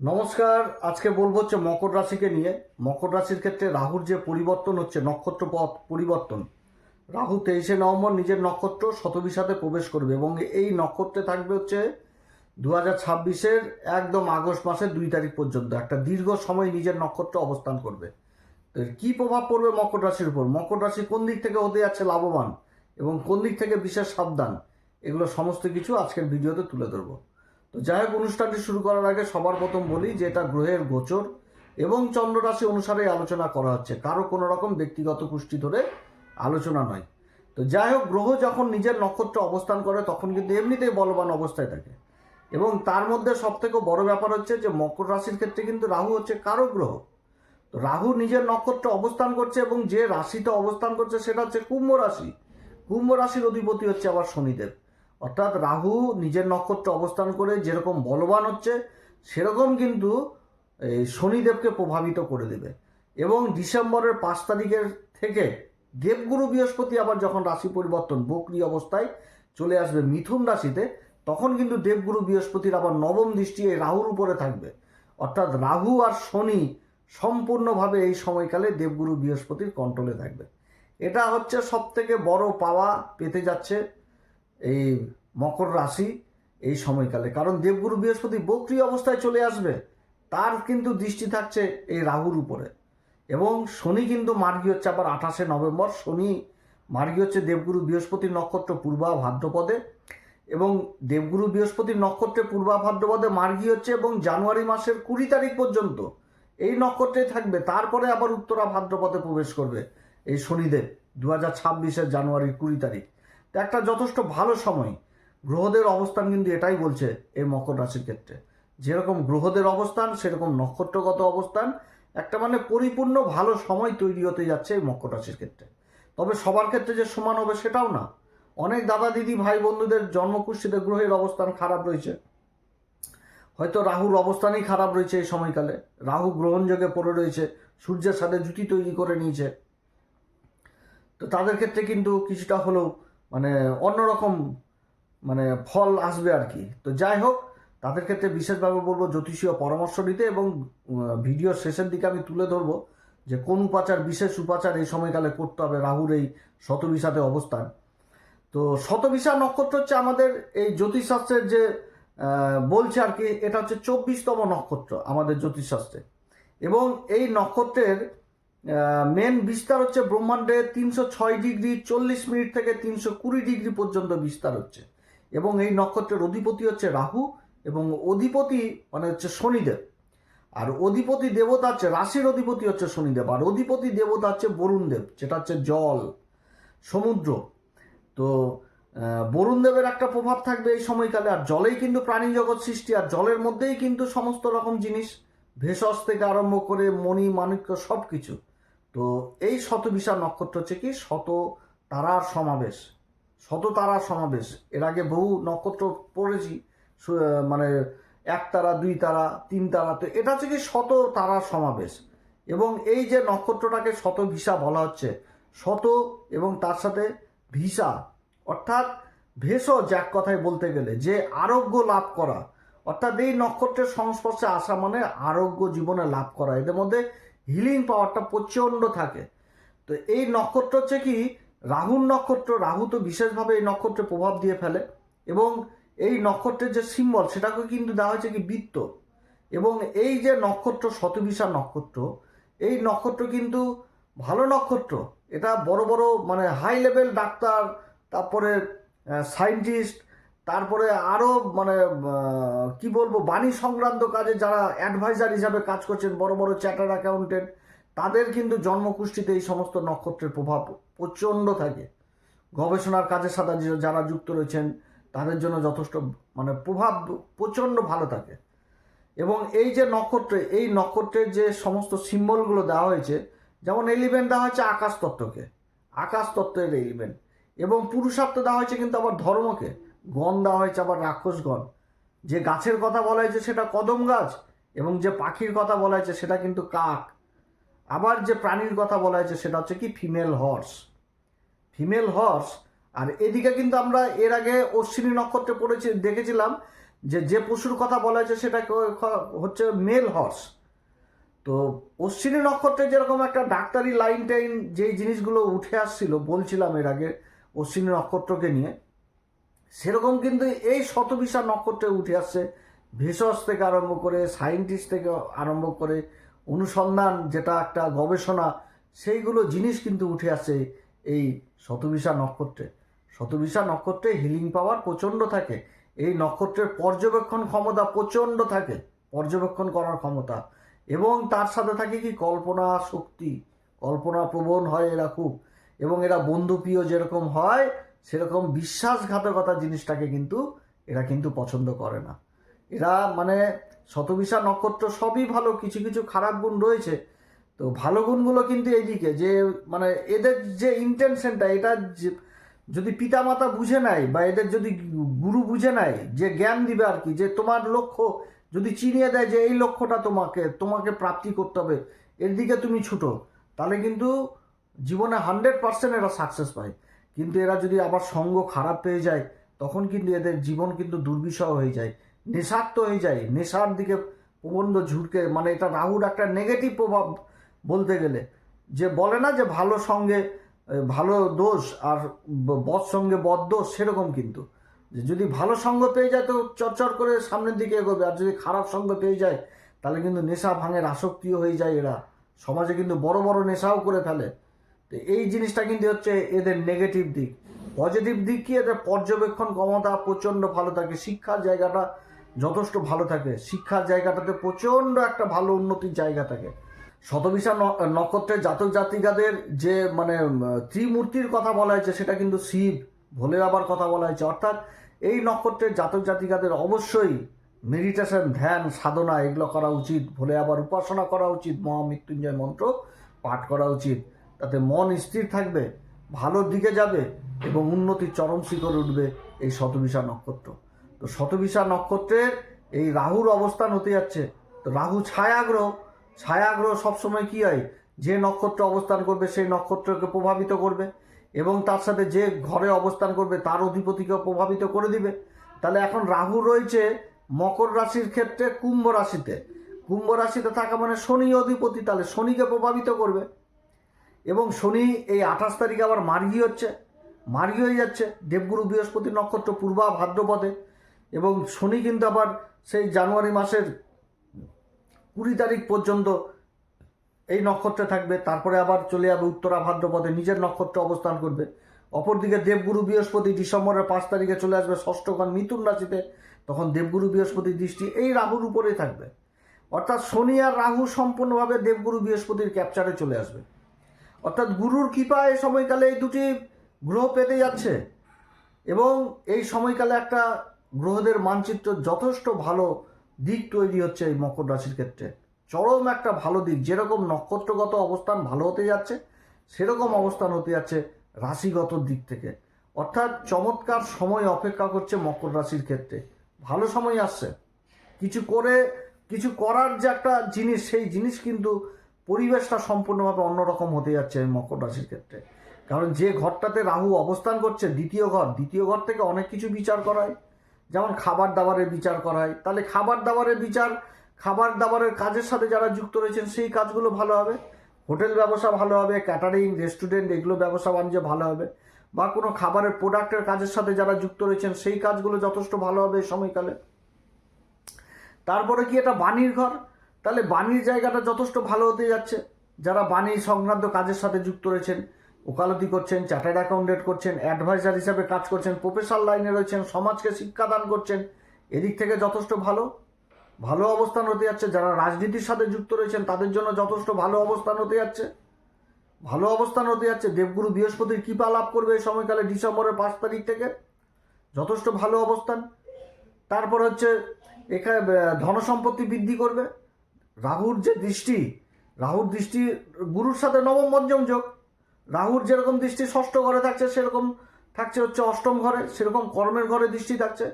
নমস্কার, আজকে বলব হচ্ছে মকর রাশিকে নিয়ে। মকর রাশির ক্ষেত্রে রাহুর যে পরিবর্তন হচ্ছে, নক্ষত্র পথ পরিবর্তন। রাহু তেইশে নভেম্বর নিজের নক্ষত্র শতবিশাতে প্রবেশ করবে এবং এই নক্ষত্রে থাকবে হচ্ছে দু হাজার ছাব্বিশের একদম আগস্ট মাসের দুই তারিখ পর্যন্ত, একটা দীর্ঘ সময় নিজের নক্ষত্র অবস্থান করবে। কী প্রভাব পড়বে মকর রাশির উপর? মকর রাশি কোন দিক থেকে হতে যাচ্ছে লাভবান এবং কোন দিক থেকে বিশেষ সাবধান? এগুলো সমস্ত কিছু আজকের ভিডিওতে তুলে ধরবো। তো যাই হোক, অনুষ্ঠানটি শুরু করার আগে সবার প্রথম বলি যে এটা গ্রহের গোচর এবং চন্দ্র রাশি অনুসারে আলোচনা করা হচ্ছে। কারও কোনো রকম ব্যক্তিগত পুষ্টি ধরে আলোচনা নয়। তো যাই হোক, গ্রহ যখন নিজের নক্ষত্রে অবস্থান করে, তখন কিন্তু এমনিতেই বলবান অবস্থায় থাকে। এবং তার মধ্যে সব থেকে বড় ব্যাপার হচ্ছে যে মকর রাশির ক্ষেত্রে কিন্তু রাহু হচ্ছে কারও গ্রহ। তো রাহু নিজের নক্ষত্রে অবস্থান করছে এবং যে রাশিতে অবস্থান করছে সেটা হচ্ছে কুম্ভ রাশি। কুম্ভ রাশির অধিপতি হচ্ছে আবার শনিদেব। অর্থাৎ রাহু নিজের নক্ষত্রে অবস্থান করে যেরকম বলবান হচ্ছে, সেরকম কিন্তু এই শনিদেবকে প্রভাবিত করে দেবে। এবং ডিসেম্বরের পাঁচ তারিখের থেকে দেবগুরু বৃহস্পতি আবার যখন রাশি পরিবর্তন, বকরি অবস্থায় চলে আসবে মিথুন রাশিতে, তখন কিন্তু দেবগুরু বৃহস্পতির আবার নবম দৃষ্টি এই রাহুর উপরে থাকবে। অর্থাৎ রাহু আর শনি সম্পূর্ণভাবে এই সময়কালে দেবগুরু বৃহস্পতির কন্ট্রোলে থাকবে। এটা হচ্ছে সব থেকে বড় পাওয়া পেতে যাচ্ছে এই মকর রাশি এই সময়কালে। কারণ দেবগুরু বৃহস্পতি বক্রি অবস্থায় চলে আসবে, তার কিন্তু দৃষ্টি থাকছে এই রাহুর উপরে। এবং শনি কিন্তু মার্গী হচ্ছে আবার আঠাশে নভেম্বর। শনি মার্গী হচ্ছে দেবগুরু বৃহস্পতির নক্ষত্র পূর্বা ভাদ্রপদে। এবং দেবগুরু বৃহস্পতির নক্ষত্রে পূর্বা ভাদ্রপদে মার্গী হচ্ছে এবং জানুয়ারি মাসের কুড়ি তারিখ পর্যন্ত এই নক্ষত্রে থাকবে। তারপরে আবার উত্তরা ভাদ্রপদে প্রবেশ করবে এই শনিদেব দু হাজার ছাব্বিশের জানুয়ারির কুড়ি তারিখ। একটা যথেষ্ট ভালো সময়। গ্রহদের অবস্থান কিন্তু এটাই বলছে এই মকর রাশির ক্ষেত্রে। যেরকম গ্রহদের অবস্থান, সেরকম নক্ষত্রগত অবস্থান, একটা মানে পরিপূর্ণ ভালো সময় তৈরি হতে যাচ্ছে এই মকর রাশির ক্ষেত্রে। তবে সবার ক্ষেত্রে যে সমান হবে সেটাও না। অনেক দাদা দিদি, ভাই বন্ধুদের জন্মকুষ্ঠিতে গ্রহের অবস্থান খারাপ রয়েছে। হয়তো রাহুর অবস্থানই খারাপ রয়েছে এই সময়কালে। রাহু গ্রহণযোগে পড়ে রয়েছে, সূর্যের সাথে জুটি তৈরি করে নিয়েছে। তো তাদের ক্ষেত্রে কিন্তু কিছুটা হলেও মানে অন্যরকম মানে ফল আসবে আর কি। তো যাই হোক, তাদের ক্ষেত্রে বিশেষভাবে বলব জ্যোতিষীয় পরামর্শ নিতে এবং ভিডিওর শেষের দিকে আমি তুলে ধরবো যে কোন উপাচার, বিশেষ উপাচার এই সময়কালে করতে হবে রাহুর এই শতবিশাতে অবস্থান। তো শতবিশা নক্ষত্র হচ্ছে আমাদের এই জ্যোতিষশাস্ত্রের যে বলছে আর কি, এটা হচ্ছে চব্বিশতম নক্ষত্র আমাদের জ্যোতিষশাস্ত্রে। এবং এই নক্ষত্রের মেন বিস্তার হচ্ছে ব্রহ্মাণ্ডে তিনশো ছয় ডিগ্রি চল্লিশ মিনিট থেকে তিনশো কুড়ি ডিগ্রি পর্যন্ত বিস্তার হচ্ছে। এবং এই নক্ষত্রের অধিপতি হচ্ছে রাহু এবং অধিপতি মানে হচ্ছে শনিদেব। আর অধিপতি দেবতা হচ্ছে রাশির অধিপতি হচ্ছে শনিদেব। আর অধিপতি দেবতা হচ্ছে বরুণদেব যেটা হচ্ছে জল, সমুদ্র। তো বরুণদেবের একটা প্রভাব থাকবে এই সময়কালে। আর জলেই কিন্তু প্রাণী জগৎ সৃষ্টি, আর জলের মধ্যেই কিন্তু সমস্ত রকম জিনিস, ভেষজ থেকে আরম্ভ করে মণি, মাণিক্য সব কিছু তো এই শতবিশা নক্ষত্র হচ্ছে কি শত তারার সমাবেশ, শত তারার সমাবেশ। এর আগে বহু নক্ষত্র পড়েছি মানে এক তারা, দুই তারা, তিন তারা, তো এটা হচ্ছে কি শত তারার সমাবেশ। এবং এই যে নক্ষত্রটাকে শত ভিসা বলা হচ্ছে, শত এবং তার সাথে ভিসা, অর্থাৎ ভেষজ এক কথায় বলতে গেলে, যে আরোগ্য লাভ করা, অর্থাৎ এই নক্ষত্রের সংস্পর্শে আসা মানে আরোগ্য জীবনে লাভ করা। এদের মধ্যে হিলিং পাওয়ারটা প্রচণ্ড থাকে। তো এই নক্ষত্র হচ্ছে কি, রাহুর নক্ষত্র। রাহু তো বিশেষভাবে এই নক্ষত্রে প্রভাব দিয়ে ফেলে এবং এই নক্ষত্রের যে সিম্বল সেটাকে কিন্তু দেওয়া হয়েছে কি বৃত্ত। এবং এই যে নক্ষত্র, শতবিশা নক্ষত্র, এই নক্ষত্র কিন্তু ভালো নক্ষত্র। এটা বড় বড় মানে হাই লেভেল ডাক্তার, তারপরে সায়েন্টিস্ট তারপরে আরও মানে কি বলব, বাণী সংক্রান্ত কাজে যারা অ্যাডভাইজার হিসাবে কাজ করছেন, বড় বড় চ্যাটার অ্যাকাউন্টেন্ট তাদের কিন্তু জন্মকুষ্ঠিতে এই সমস্ত নক্ষত্রের প্রভাব প্রচণ্ড থাকে। গবেষণার কাজের সাথে যারা যুক্ত রয়েছেন, তাদের জন্য যথেষ্ট মানে প্রভাব প্রচণ্ড ভালো থাকে। এবং এই যে নক্ষত্রে, এই নক্ষত্রের যে সমস্ত সিম্বলগুলো দেওয়া হয়েছে, যেমন এলিভেন্ট দেওয়া হয়েছে আকাশ তত্ত্বকে, আকাশ তত্ত্বের এলিমেন্ট এবং পুরুষার্থ দেওয়া হয়েছে কিন্তু আবার ধর্মকে। গণ দেওয়া হয়েছে আবার রাক্ষসগণ যে গাছের কথা বলা হয়েছে সেটা কদম গাছ এবং যে পাখির কথা বলা হয়েছে সেটা কিন্তু কাক। আবার যে প্রাণীর কথা বলা হয়েছে সেটা হচ্ছে কি ফিমেল হর্স ফিমেল হর্স আর এদিকে কিন্তু আমরা এর আগে অশ্বিনী নক্ষত্রে পড়েছি, দেখেছিলাম যে যে পশুর কথা বলা হয়েছে সেটা হচ্ছে মেল হর্স তো অশ্বিনী নক্ষত্রে যেরকম একটা ডাক্তারি লাইন টাইন যেই জিনিসগুলো উঠে আসছিল, বলছিলাম এর আগে অশ্বিনী নক্ষত্রকে নিয়ে সেরকম কিন্তু এই শতবিশা নক্ষত্রে উঠে আসছে। ভেষজ থেকে আরম্ভ করে সায়েন্টিস্ট থেকে আরম্ভ করে অনুসন্ধান যেটা একটা গবেষণা, সেইগুলো জিনিস কিন্তু উঠে আসছে এই শতবিশা নক্ষত্রে। শতবিশা নক্ষত্রে হিলিং পাওয়ার প্রচণ্ড থাকে। এই নক্ষত্রের পর্যবেক্ষণ ক্ষমতা প্রচণ্ড থাকে, পর্যবেক্ষণ করার ক্ষমতা। এবং তার সাথে থাকে কি? কল্পনা শক্তি। কল্পনা প্রবণ হয় এরা খুব। এবং এরা বন্ধুপ্রিয় যেরকম হয় সেরকম বিশ্বাসঘাতকতা জিনিসটাকে কিন্তু এরা কিন্তু পছন্দ করে না। এরা মানে শতবিশা নক্ষত্র সবই ভালো, কিছু কিছু খারাপ গুণ রয়েছে। তো ভালো গুণগুলো কিন্তু এইদিকে যে মানে এদের যে ইন্টেনশনটা এটা যদি পিতামাতা বুঝে নেয় বা এদের যদি গুরু বুঝে নেয়, যে জ্ঞান দিবে আর কি, যে তোমার লক্ষ্য যদি চিনিয়ে দেয় যে এই লক্ষ্যটা তোমাকে তোমাকে প্রাপ্তি করতে হবে, এর দিকে তুমি ছুটো, তাহলে কিন্তু জীবনে হান্ড্রেড পার্সেন্ট এরা সাকসেস পায়। কিন্তু এরা যদি আবার সঙ্গ খারাপ পেয়ে যায়, তখন কিন্তু এদের জীবন কিন্তু দুর্বিষহ হয়ে যায় নেশাক্ত হয়ে যায়। নেশার দিকে প্রবন্ধ ঝুঁকে মানে এটা রাহুর একটা নেগেটিভ প্রভাব বলতে গেলে। যে বলে না যে ভালো সঙ্গে ভালো দোষ আর বদ সঙ্গে বদ দোষ, সেরকম কিন্তু। যে যদি ভালো সঙ্গ পেয়ে যায় তো চরচর করে সামনের দিকে এগোবে, আর যদি খারাপ সঙ্গ পেয়ে যায়, তাহলে কিন্তু নেশা ভাঙের আসক্তিও হয়ে যায় এরা। সমাজে কিন্তু বড় বড় নেশাও করে ফেলে। তো এই জিনিসটা কিন্তু হচ্ছে এদের নেগেটিভ দিক। পজিটিভ দিক কি? এদের পর্যবেক্ষণ ক্ষমতা প্রচণ্ড ভালো থাকে। শিক্ষার জায়গাটা যথেষ্ট ভালো থাকে। শিক্ষার জায়গাটাতে প্রচণ্ড একটা ভালো উন্নতির জায়গা থাকে। শতবিশা নক্ষত্রের জাতক জাতিকাদের যে মানে ত্রিমূর্তির কথা বলা হয়েছে, সেটা কিন্তু শিব। ভোলে বাবার কথা বলা হয়েছে। অর্থাৎ এই নক্ষত্রের জাতক জাতিকাদের অবশ্যই মেডিটেশন ধ্যান, সাধনা, এগুলো করা উচিত। ভোলে আবার উপাসনা করা উচিত। মহামৃত্যুঞ্জয় মন্ত্র পাঠ করা উচিত। তাতে মন স্থির থাকবে ভালোর দিকে যাবে এবং উন্নতির চরম শিখরে উঠবে এই শতবিশা নক্ষত্র। তো শতবিশা নক্ষত্রের এই রাহুর অবস্থান হতে যাচ্ছে। তো রাহু ছায়াগ্রহ ছায়াগ্রহ সবসময় কি হয়? যে নক্ষত্র অবস্থান করবে সেই নক্ষত্রকে প্রভাবিত করবে এবং তার সাথে যে ঘরে অবস্থান করবে তার অধিপতিকেও প্রভাবিত করে দিবে। তাহলে এখন রাহু রয়েছে মকর রাশির ক্ষেত্রে কুম্ভ রাশিতে। কুম্ভ রাশিতে থাকা মানে শনি অধিপতি, তাহলে শনিকে প্রভাবিত করবে। এবং শনি এই আঠাশ তারিখে আবার মার্গী হচ্ছে। মার্গী হয়ে যাচ্ছে। দেবগুরু বৃহস্পতি নক্ষত্র পূর্বা ভাদ্রপদে। এবং শনি কিন্তু আবার সেই জানুয়ারি মাসের কুড়ি তারিখ পর্যন্ত এই নক্ষত্রে থাকবে। তারপরে আবার চলে যাবে উত্তরা ভাদ্রপদে। নিজের নক্ষত্রে অবস্থান করবে। অপরদিকে দেবগুরু বৃহস্পতি ডিসেম্বরের পাঁচ তারিখে চলে আসবে ষষ্ঠগণ মিথুন রাশিতে। তখন দেবগুরু বৃহস্পতির দৃষ্টি এই রাহুর উপরেই থাকবে। অর্থাৎ শনি আর রাহু সম্পূর্ণভাবে দেবগুরু বৃহস্পতির ক্যাপচারে চলে আসবে। অর্থাৎ গুরুর কৃপা এই সময়কালে এই দুটি গ্রহ পেতে যাচ্ছে। এবং এই সময়কালে একটা গ্রহদের মানচিত্র যথেষ্ট ভালো দিক তৈরি হচ্ছে এই মকর রাশির ক্ষেত্রে। চরম একটা ভালো দিক, যেরকম নক্ষত্রগত অবস্থান ভালো হতে যাচ্ছে, সেরকম অবস্থান হতে যাচ্ছে রাশিগত দিক থেকে। অর্থাৎ চমৎকার সময় অপেক্ষা করছে মকর রাশির ক্ষেত্রে। ভালো সময় আসছে। কিছু করে, কিছু করার যে একটা জিনিস, সেই জিনিস কিন্তু পরিবেশটা সম্পূর্ণভাবে অন্যরকম হতে যাচ্ছে মকর রাশির ক্ষেত্রে। কারণ যে ঘরটাতে রাহু অবস্থান করছে, দ্বিতীয় ঘর দ্বিতীয় ঘর থেকে অনেক কিছু বিচার করা হয় যেমন খাবার দাবারের বিচার করা হয় তাহলে খাবার দাবারের বিচার, খাবার দাবারের কাজের সাথে যারা যুক্ত রয়েছেন, সেই কাজগুলো ভালো হবে। হোটেল ব্যবসা ভালো হবে, ক্যাটারিং, রেস্টুরেন্ট, এগুলো ব্যবসা বাণিজ্য ভালো হবে। বা কোনো খাবারের প্রোডাক্টের কাজের সাথে যারা যুক্ত রয়েছেন, সেই কাজগুলো যথেষ্ট ভালো হবে সময়কালে। তারপরে কি এটা বাণীর ঘর? তাহলে বাণীর জায়গাটা যথেষ্ট ভালো হতে যাচ্ছে। যারা বাণী সংক্রান্ত কাজের সাথে যুক্ত রয়েছেন, ওকালতি করছেন চার্টার্ড অ্যাকাউন্টেন্ট করছেন অ্যাডভাইজার হিসাবে কাজ করছেন প্রফেশনাল লাইনে রয়েছেন, সমাজকে শিক্ষাদান করছেন, এদিক থেকে যথেষ্ট ভালো ভালো অবস্থান হতে যাচ্ছে। যারা রাজনীতির সাথে যুক্ত রয়েছেন, তাদের জন্য যথেষ্ট ভালো অবস্থান হতে যাচ্ছে। ভালো অবস্থান হতে যাচ্ছে। দেবগুরু বৃহস্পতির কৃপা লাভ করবে এই সময়কালে ডিসেম্বরের পাঁচ তারিখ থেকে। যথেষ্ট ভালো অবস্থান। তারপর হচ্ছে, এখানে ধনসম্পত্তি বৃদ্ধি করবে। রাহুর যে দৃষ্টি, রাহুর দৃষ্টি গুরুর সাথে নবম পঞ্চম যোগ। রাহুর যেরকম দৃষ্টি ষষ্ঠ ঘরে থাকছে, সেরকম থাকছে হচ্ছে অষ্টম ঘরে, সেরকম কর্মের ঘরে দৃষ্টি থাকছে।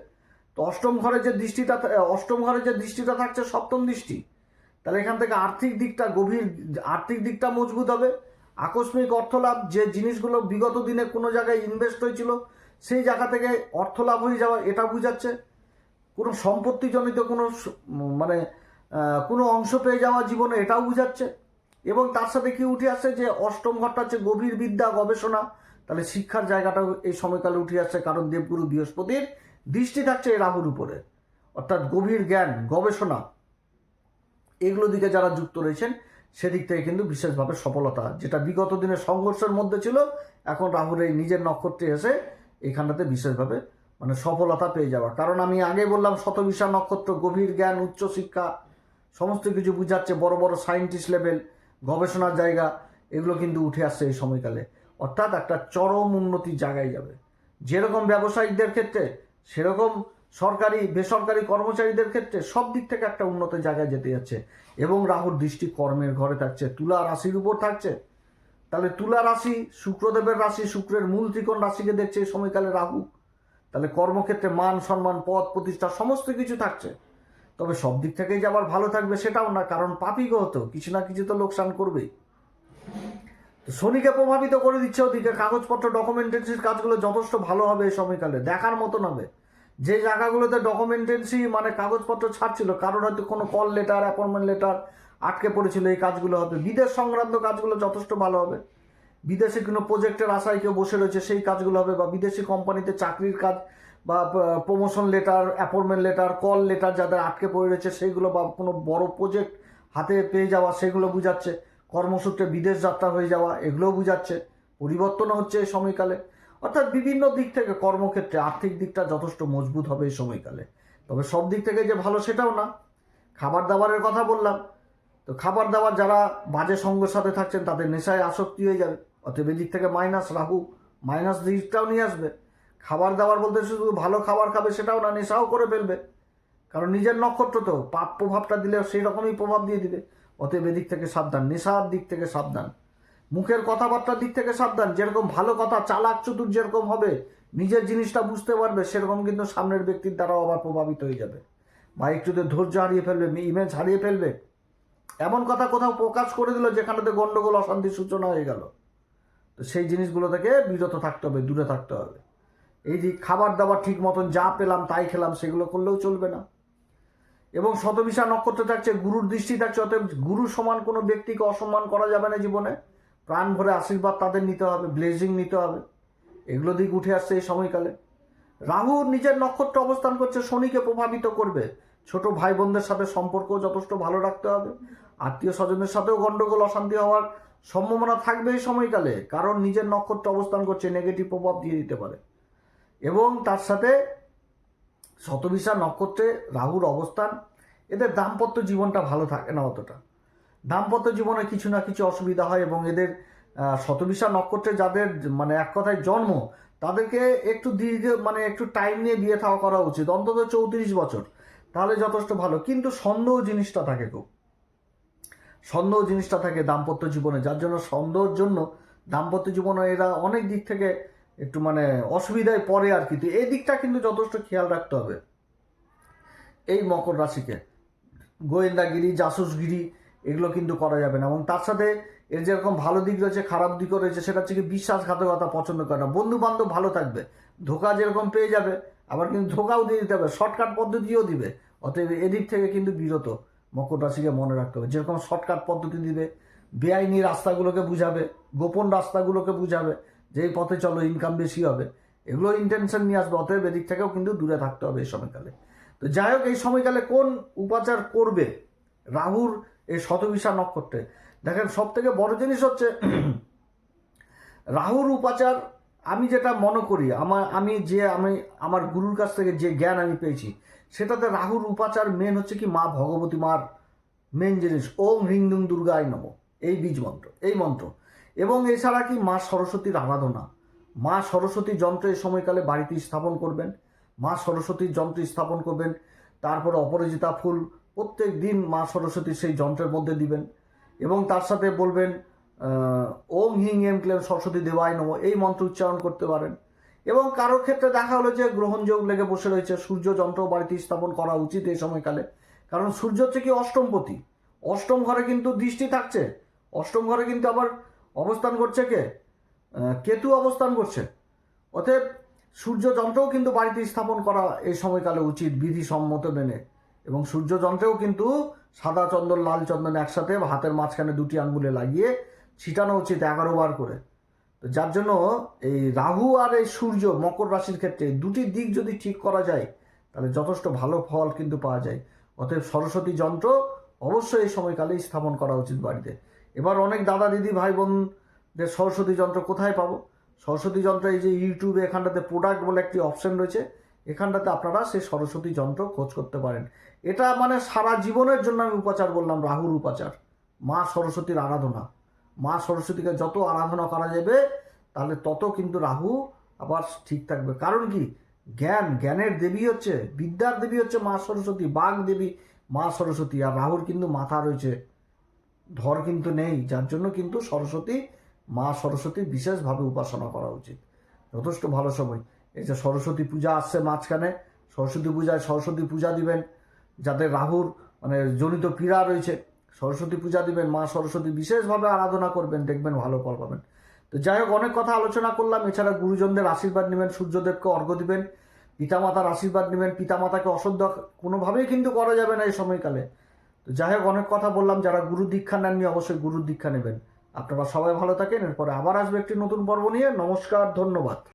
তো অষ্টম ঘরে যে দৃষ্টিটা, অষ্টম ঘরে যে দৃষ্টিটা থাকছে, সপ্তম দৃষ্টি। তাহলে এখান থেকে আর্থিক দিকটা গভীর, আর্থিক দিকটা মজবুত হবে। আকস্মিক অর্থলাভ, যে জিনিসগুলো বিগত দিনে কোনো জায়গায় ইনভেস্ট হয়েছিল, সেই জায়গা থেকে অর্থ লাভ হয়ে যাওয়া, এটা বুঝাচ্ছে। কোনো সম্পত্তিজনিত কোনো মানে কোনো অংশ পেয়ে যাওয়া জীবনে এটাও বুঝাচ্ছে। এবং তার সাথে কি উঠে আসছে যে অষ্টম ঘরটা হচ্ছে গভীর বিদ্যা, গবেষণা। তাহলে শিক্ষার জায়গাটাও এই সময়কালে উঠে আসছে, কারণ দেবগুরু বৃহস্পতির দৃষ্টি থাকছে এই রাহুর উপরে। অর্থাৎ গভীর জ্ঞান, গবেষণা, এগুলো দিকে যারা যুক্ত রয়েছেন, সেদিক থেকে কিন্তু বিশেষভাবে সফলতা। যেটা বিগত দিনের সংঘর্ষের মধ্যে ছিল, এখন রাহুর এই নিজের নক্ষত্রে এসে এখানটাতে বিশেষভাবে মানে সফলতা পেয়ে যাওয়া। কারণ আমি আগে বললাম, শতবিশা নক্ষত্র, গভীর জ্ঞান উচ্চশিক্ষা সমস্ত কিছু বুঝাচ্ছে বড় বড় সায়েন্টিস্ট লেভেল গবেষণার জায়গা, এগুলো কিন্তু উঠে আসছে এই সময়কালে। অর্থাৎ একটা চরম উন্নতির জায়গায় যাবে। যেরকম ব্যবসায়িকদের ক্ষেত্রে, সেরকম সরকারি, বেসরকারি কর্মচারীদের ক্ষেত্রে সব দিক থেকে একটা উন্নত জায়গায় যেতে যাচ্ছে। এবং রাহুর দৃষ্টি কর্মের ঘরে থাকছে, তুলা রাশির উপর থাকছে। তাহলে তুলা রাশি, শুক্রদেবের রাশি, শুক্রের মূল ত্রিকোণ রাশিকে দেখছে এই সময়কালে রাহু। তাহলে কর্মক্ষেত্রে মান, সম্মান, পদ, প্রতিষ্ঠা, সমস্ত কিছু থাকছে। তবে সব দিক থেকেই যে আবার ভালো থাকবে সেটাও না, কারণ পাপি গত কিছু না কিছু তো লোকসান করবেই। তো শনিকে প্রভাবিত করে দিচ্ছে ওদিকে, কাগজপত্র ডকুমেন্টেন্সির কাজগুলো যথেষ্ট ভালো হবে এই সময়কালে, দেখার মতন হবে যে জায়গাগুলোতে ডকুমেন্টেন্সি মানে কাগজপত্র ছাড়ছিল, কারোর হয়তো কোনো কল লেটার অ্যাপয়েন্টমেন্ট লেটার আটকে পড়েছিল এই কাজগুলো হবে। বিদেশ সংক্রান্ত কাজগুলো যথেষ্ট ভালো হবে। বিদেশে কোনো প্রজেক্টের আশায় কেউ বসে রয়েছে, সেই কাজগুলো হবে, বা বিদেশি কোম্পানিতে চাকরির কাজ বা promotion letter appointment letter call letter যাদের আটকে পড়ে রয়েছে, সেইগুলো বা কোনো বড় প্রজেক্ট হাতে পেয়ে যাওয়া, সেগুলো বুঝাচ্ছে। কর্মসূত্রে বিদেশ যাত্রা হয়ে যাওয়া এগুলোও বুঝাচ্ছে। পরিবর্তনও হচ্ছে এই সময়কালে। অর্থাৎ বিভিন্ন দিক থেকে কর্মক্ষেত্রে আর্থিক দিকটা যথেষ্ট মজবুত হবে এই সময়কালে। তবে সব দিক থেকে যে ভালো সেটাও না। খাবার দাবারের কথা বললাম। তো খাবার দাবার যারা বাজে সঙ্গের সাথে থাকছেন, তাদের নেশায় আসক্তি হয়ে যাবে। অতএব এদিক থেকে মাইনাস রাহু, মাইনাস দিকটাও নিয়ে আসবে। খাবার দাবার বলতে শুধু ভালো খাবার খাবে সেটাও না, নেশাও করে ফেলবে। কারণ নিজের নক্ষত্র তো, পাপ প্রভাবটা দিলে সেই রকমই প্রভাব দিয়ে দিবে। অতএব এদিক থেকে সাবধান, নেশার দিক থেকে সাবধান। মুখের কথাবার্তার দিক থেকে সাবধান, যেরকম ভালো কথা, চালাক চতুর যেরকম হবে, নিজের জিনিসটা বুঝতে পারবে, সেরকম কিন্তু সামনের ব্যক্তির দ্বারাও আবার প্রভাবিত হয়ে যাবে। বা একটুতে ধৈর্য হারিয়ে ফেলবে ইমেজ হারিয়ে ফেলবে। এমন কথা কোথাও প্রকাশ করে দিল যেখানেতে গন্ডগোল, অশান্তির সূচনা হয়ে গেল। তো সেই জিনিসগুলো থেকে বিরত থাকতে হবে, দূরে থাকতে হবে। এই যে খাবার দাবার ঠিক মতন যা পেলাম, তাই খেলাম, সেগুলো করলেও চলবে না। এবং শতবিশা নক্ষত্র থাকছে গুরুর দৃষ্টি থাকছে, অতএব গুরু সমান কোনো ব্যক্তিকে অসম্মান করা যাবে না জীবনে। প্রাণ ভরে আশীর্বাদ তাদের নিতে হবে ব্লেজিং নিতে হবে। এগুলো দিক উঠে আসছে এই সময়কালে। রাহু নিজের নক্ষত্র অবস্থান করছে, শনিকে প্রভাবিত করবে। ছোট ভাই বোনদের সাথে সম্পর্ক যথেষ্ট ভালো রাখতে হবে। আত্মীয় স্বজনের সাথেও গন্ডগোল অশান্তি হওয়ার সম্ভাবনা থাকবে এই সময়কালে, কারণ নিজের নক্ষত্র অবস্থান করছে নেগেটিভ প্রভাব দিয়ে দিতে পারে। এবং তার সাথে শতবিশা নক্ষত্রে রাহুর অবস্থান, এদের দাম্পত্য জীবনটা ভালো থাকে না অতটা। দাম্পত্য জীবনে কিছু না কিছু অসুবিধা হয় এবং এদের শতবিশা নক্ষত্রে যাদের মানে এক কথায় জন্ম, তাদেরকে একটু দীর্ঘ মানে একটু টাইম নিয়ে বিয়ে থাওয়া করা উচিত, অন্তত চৌত্রিশ বছর, তাহলে যথেষ্ট ভালো। কিন্তু সন্দেহ জিনিসটা থাকে খুব। সন্দেহ জিনিসটা থাকে দাম্পত্য জীবনে, যার জন্য সন্দেহের জন্য দাম্পত্য জীবনে এরা অনেক দিক থেকে একটু মানে অসুবিধায় পড়ে আর কি। এই দিকটা কিন্তু যথেষ্ট খেয়াল রাখতে হবে। এই মকর রাশিকে। গোয়েন্দাগিরি, জাসুসগিরি, এগুলো কিন্তু করা যাবে না। এবং তার সাথে এর যেরকম ভালো দিক রয়েছে, খারাপ দিকও রয়েছে, সেটা হচ্ছে কি বিশ্বাসঘাতকতা পছন্দ করে না। বন্ধু বান্ধব ভালো থাকবে। ধোকা যেরকম পেয়ে যাবে, আবার কিন্তু ধোকাও দিয়ে দিতে হবে। শর্টকাট পদ্ধতিও দিবে। অতএব এদিক থেকে কিন্তু বিরত। মকর রাশিকে মনে রাখতে হবে। যেরকম শর্টকাট পদ্ধতি দিবে, বেআইনি রাস্তাগুলোকে বুঝাবে, গোপন রাস্তাগুলোকে বুঝাবে যে পথে চলো ইনকাম বেশি হবে। এগুলো ইন্টেনশন নিয়ে আসবে, অতএব এদিক থেকেও কিন্তু দূরে থাকতে হবে এই সময়কালে। তো যাই হোক, এই সময়কালে কোন উপাচার করবে রাহুর এই শতবিশা নক্ষত্রে? দেখেন সব থেকে বড় জিনিস হচ্ছে, রাহুর উপাচার আমি যেটা মনে করি, আমার, আমি যে, আমি, আমার গুরুর কাছ থেকে যে জ্ঞান আমি পেয়েছি, সেটাতে রাহুর উপাচার মেন হচ্ছে কি, মা ভগবতী মার মেন জিনিস। ওম হ্রিং দুম দুর্গায় নম। এই বীজ মন্ত্র, এই মন্ত্র। এবং এছাড়া কি মা সরস্বতীর আরাধনা মা সরস্বতী যন্ত্র এই সময়কালে বাড়িতে স্থাপন করবেন। মা সরস্বতীর যন্ত্র স্থাপন করবেন। তারপরে অপরাজিতা ফুল প্রত্যেক দিন মা সরস্বতী সেই যন্ত্রের মধ্যে দিবেন। এবং তার সাথে বলবেন ওম হিং এম ক্লেম সরস্বতী দেবায় নম। এই মন্ত্র উচ্চারণ করতে পারেন। এবং কারোর ক্ষেত্রে দেখা হলো যে গ্রহণযোগ লেগে বসে রয়েছে, সূর্য যন্ত্র বাড়িতে স্থাপন করা উচিত এই সময়কালে। কারণ সূর্য হচ্ছে কি অষ্টমপতি। অষ্টম ঘরে কিন্তু দৃষ্টি থাকছে। অষ্টম ঘরে কিন্তু আবার অবস্থান করছে কে? কেতু অবস্থান করছে। অতএব সূর্য যন্ত্রও কিন্তু বাড়িতে স্থাপন করা এই সময়কালে উচিত বিধি সম্মত মেনে। এবং সূর্য যন্ত্রেও কিন্তু সাদা চন্দন, লাল চন্দন একসাথে হাতের মাঝখানে দুটি আঙ্গুলে লাগিয়ে ছিটানো উচিত এগারো বার করে। তো যার জন্য এই রাহু আর এই সূর্য মকর রাশির ক্ষেত্রে দুটি দিক যদি ঠিক করা যায়, তাহলে যথেষ্ট ভালো ফল কিন্তু পাওয়া যায়। অতএব সরস্বতী যন্ত্র অবশ্যই এই সময়কালেই স্থাপন করা উচিত বাড়িতে। এবার অনেক দাদা দিদি ভাই বোনদের সরস্বতী যন্ত্র কোথায় পাবো? সরস্বতী যন্ত্র এই যে ইউটিউবে এখানটাতে প্রোডাক্ট বলে একটি অপশন রয়েছে। এখানটাতে আপনারা সেই সরস্বতী যন্ত্র খোঁজ করতে পারেন। এটা মানে সারা জীবনের জন্য আমি উপাচার বললাম, রাহুর উপাচার। মা সরস্বতীর আরাধনা। মা সরস্বতীকে যত আরাধনা করা যাবে, তাহলে তত কিন্তু রাহু আবার ঠিক থাকবে। কারণ কি? জ্ঞান, জ্ঞানের দেবী হচ্ছে, বিদ্যার দেবী হচ্ছে মা সরস্বতী, বাঘ দেবী মা সরস্বতী, আর রাহুর কিন্তু মাথা রয়েছে ধর কিন্তু নেই, যার জন্য কিন্তু সরস্বতী, মা সরস্বতীর বিশেষভাবে উপাসনা করা উচিত। যথেষ্ট ভালো সময়। এই যে সরস্বতী পূজা আসছে মাঝখানে, সরস্বতী পূজায় সরস্বতী পূজা দিবেন, যাদের রাহুর মানে জনিত পীড়া রয়েছে, সরস্বতী পূজা দিবেন, মা সরস্বতী বিশেষভাবে আরাধনা করবেন, দেখবেন ভালো ফল পাবেন। তো যাই হোক, অনেক কথা আলোচনা করলাম, এছাড়া গুরুজনদের আশীর্বাদ নেবেন, সূর্যদেবকে অর্ঘ্য দিবেন, পিতামাতার আশীর্বাদ নেবেন, পিতামাতাকে অশ্রদ্ধ কোনোভাবেই কিন্তু করা যাবে না এই সময়কালে। তো যাই হোক অনেক কথা বললাম, যারা গুরু দীক্ষা নেননি অবশ্যই গুরু দীক্ষা নেবেন। আপনারা সবাই ভালো থাকেন, এরপরে আবার আসবে একটি নতুন পর্ব নিয়ে। নমস্কার, ধন্যবাদ।